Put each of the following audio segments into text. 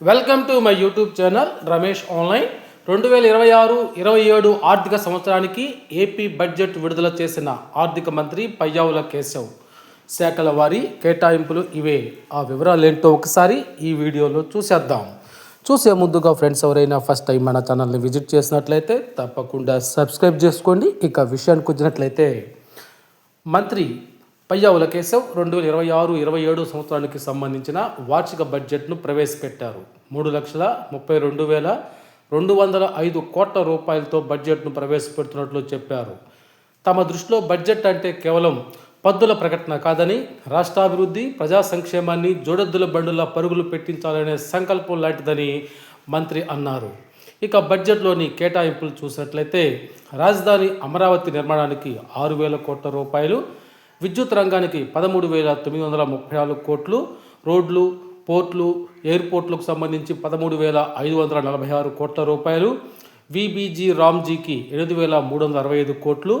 Welcome to my YouTube channel Ramesh online రెండు వేల ఇరవై ఆరు ఇరవై ఏడు ఆర్థిక సంవత్సరానికి ఏపీ బడ్జెట్ విడుదల చేసిన ఆర్థిక మంత్రి పయ్యావుల కేశవ్. శాఖల వారి కేటాయింపులు ఇవే. ఆ వివరాలు ఏంటో ఒకసారి ఈ వీడియోలో చూసేద్దాం. చూసే ముందుగా ఫ్రెండ్స్ ఎవరైనా ఫస్ట్ టైం మన ఛానల్ని విజిట్ చేసినట్లయితే తప్పకుండా సబ్స్క్రైబ్ చేసుకోండి. ఇక విషయానికి వచ్చినట్లయితే మంత్రి పయ్యావుల కేశవ్ రెండు వేల ఇరవై ఆరు ఇరవై ఏడు సంవత్సరానికి సంబంధించిన వార్షిక బడ్జెట్ను ప్రవేశపెట్టారు. మూడు లక్షల ముప్పై రెండు వేల రెండు వందల ఐదు కోట్ల రూపాయలతో బడ్జెట్ను ప్రవేశపెడుతున్నట్లు చెప్పారు. తమ దృష్టిలో బడ్జెట్ అంటే కేవలం పద్దుల ప్రకటన కాదని రాష్ట్రాభివృద్ధి ప్రజా సంక్షేమాన్ని జోడెద్దుల బండుల పరుగులు పెట్టించాలనే సంకల్పం లాంటిదని మంత్రి అన్నారు. ఇక బడ్జెట్లోని కేటాయింపులు చూసినట్లయితే రాజధాని అమరావతి నిర్మాణానికి ఆరు వేల కోట్ల రూపాయలు విద్యుత్ రంగానికి పదమూడు వేల తొమ్మిది వందల ముప్పై నాలుగు కోట్లు రోడ్లు పోర్ట్లు ఎయిర్పోర్ట్లకు సంబంధించి పదమూడు వేల ఐదు వందల నలభై ఆరు కోట్ల రూపాయలు విబీజీ రామ్జీకి ఎనిమిది వేల మూడు వందల అరవై ఐదు కోట్లు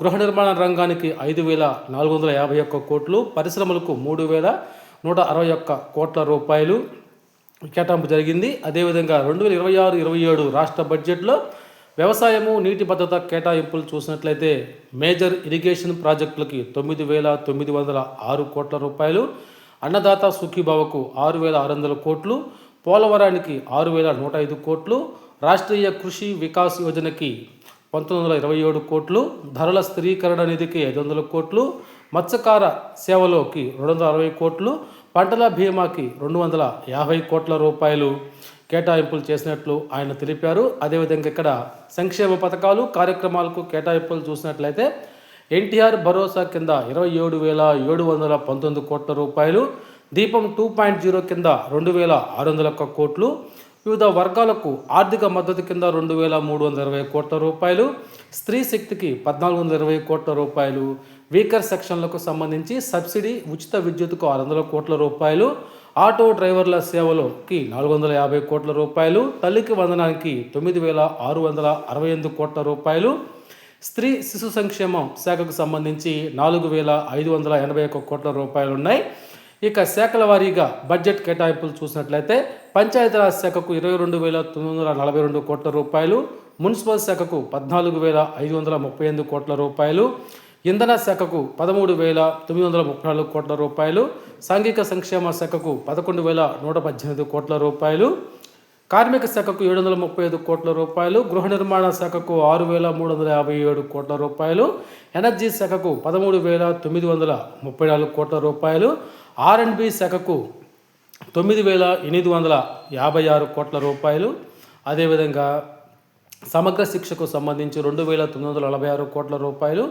గృహ నిర్మాణ రంగానికి ఐదు వేల నాలుగు వందల యాభై ఒక్క కోట్లు పరిశ్రమలకు మూడు వేల నూట అరవై ఒక్క కోట్ల రూపాయలు. కేటాయింపు జరిగింది. అదేవిధంగా రెండు వేల ఇరవై ఆరు ఇరవై ఏడు రాష్ట్ర బడ్జెట్లో వ్యవసాయము నీటి భద్రత కేటాయింపులు చూసినట్లయితే మేజర్ ఇరిగేషన్ ప్రాజెక్టులకి తొమ్మిది వేల తొమ్మిది వందల ఆరు కోట్ల రూపాయలు అన్నదాత సుఖీభావకు ఆరు వేల ఆరు వందల కోట్లు పోలవరానికి ఆరు వేల నూట ఐదు కోట్లు రాష్ట్రీయ కృషి వికాస్ యోజనకి పంతొమ్మిది వందల ఇరవై ఏడు కోట్లు ధరల స్థిరీకరణ నిధికి ఐదు వందల కోట్లు మత్స్యకార సేవలోకి రెండు వందల అరవై కోట్లు పంటల బీమాకి రెండు వందల యాభై కోట్ల రూపాయలు. కేటాయింపులు చేసినట్లు ఆయన తెలిపారు. అదేవిధంగా ఇక్కడ సంక్షేమ పథకాలు కార్యక్రమాలకు కేటాయింపులు చూసినట్లయితే ఎన్టీఆర్ భరోసా కింద ఇరవై ఏడు వేల ఏడు వందల పంతొమ్మిది కోట్ల రూపాయలు దీపం టూ పాయింట్ జీరో కింద రెండు వేల ఆరు వందల ఒక్క కోట్లు వివిధ వర్గాలకు ఆర్థిక మద్దతు కింద రెండు వేల మూడు వందల ఇరవై కోట్ల రూపాయలు స్త్రీ శక్తికి పద్నాలుగు వందల ఇరవై కోట్ల రూపాయలు వీకర్ సెక్షన్లకు సంబంధించి సబ్సిడీ ఉచిత విద్యుత్కు ఆరు వందల కోట్ల రూపాయలు ఆటో డ్రైవర్ల సేవలోకి నాలుగు వందల యాభై కోట్ల రూపాయలు తల్లికి వందనానికి తొమ్మిది వేల ఆరు వందల అరవై ఎనిమిది కోట్ల రూపాయలు స్త్రీ శిశు సంక్షేమం శాఖకు సంబంధించి నాలుగు వేల ఐదు వందల ఎనభై ఒక్క కోట్ల రూపాయలు ఉన్నాయి ఇక శాఖల వారీగా బడ్జెట్ కేటాయింపులు చూసినట్లయితే పంచాయతీరాజ్ శాఖకు ఇరవై రెండు వేల తొమ్మిది వందల నలభై రెండు కోట్ల రూపాయలు మున్సిపల్ శాఖకు పద్నాలుగు వేల ఐదు వందల ముప్పై ఎనిమిది కోట్ల రూపాయలు ఇంధన శాఖకు పదమూడు వేల తొమ్మిది వందల ముప్పై నాలుగు కోట్ల రూపాయలు సాంఘిక సంక్షేమ శాఖకు పదకొండు వేల నూట పద్దెనిమిది కోట్ల రూపాయలు కార్మిక శాఖకు ఏడు వందల ముప్పై ఐదు కోట్ల రూపాయలు గృహ నిర్మాణ శాఖకు ఆరు వేల మూడు వందల యాభై ఏడు కోట్ల రూపాయలు ఎనర్జీ శాఖకు పదమూడు వేల తొమ్మిది వందల ముప్పై నాలుగు కోట్ల రూపాయలు ఆర్ అండ్ బి శాఖకు తొమ్మిది వేల ఎనిమిది వందల యాభై ఆరు కోట్ల రూపాయలు. అదేవిధంగా సమగ్ర శిక్షకు సంబంధించి రెండు వేల తొమ్మిది వందల నలభై ఆరు కోట్ల రూపాయలు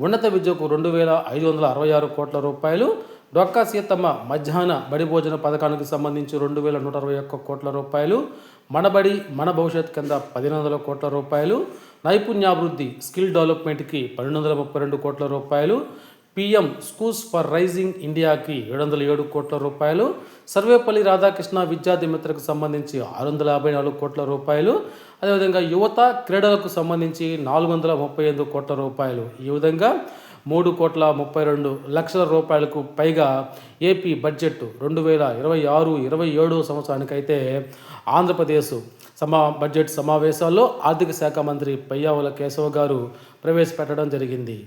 ఉన్నత విద్యకు రెండు వేల ఐదు వందల అరవై ఆరు కోట్ల రూపాయలు. డొక్కా సీతమ్మ మధ్యాహ్న బడి భోజన పథకానికి సంబంధించి రెండు వేల నూట అరవై ఒక్క కోట్ల రూపాయలు. మనబడి మన భవిష్యత్ కింద పదిహేను వందల కోట్ల రూపాయలు. నైపుణ్యాభివృద్ధి స్కిల్ డెవలప్మెంట్కి పన్నెండు వందల ముప్పై రెండు కోట్ల రూపాయలు. పిఎం స్కూల్స్ ఫర్ రైజింగ్ ఇండియాకి ఏడు వందల ఏడు కోట్ల రూపాయలు సర్వేపల్లి రాధాకృష్ణ విద్యార్థి మిత్రకు సంబంధించి ఆరు వందల యాభై నాలుగు కోట్ల రూపాయలు అదేవిధంగా యువత క్రీడలకు సంబంధించి నాలుగు వందల ముప్పై ఎనిమిది కోట్ల రూపాయలు. ఈ విధంగా మూడు కోట్ల ముప్పై రెండు లక్షల రూపాయలకు పైగా ఏపీ బడ్జెట్ రెండు వేల ఇరవై ఆరు ఇరవై ఏడు సంవత్సరానికైతే ఆంధ్రప్రదేశ్ సమా బడ్జెట్ సమావేశాల్లో ఆర్థిక శాఖ మంత్రి పయ్యావుల కేశవ గారు ప్రవేశపెట్టడం జరిగింది.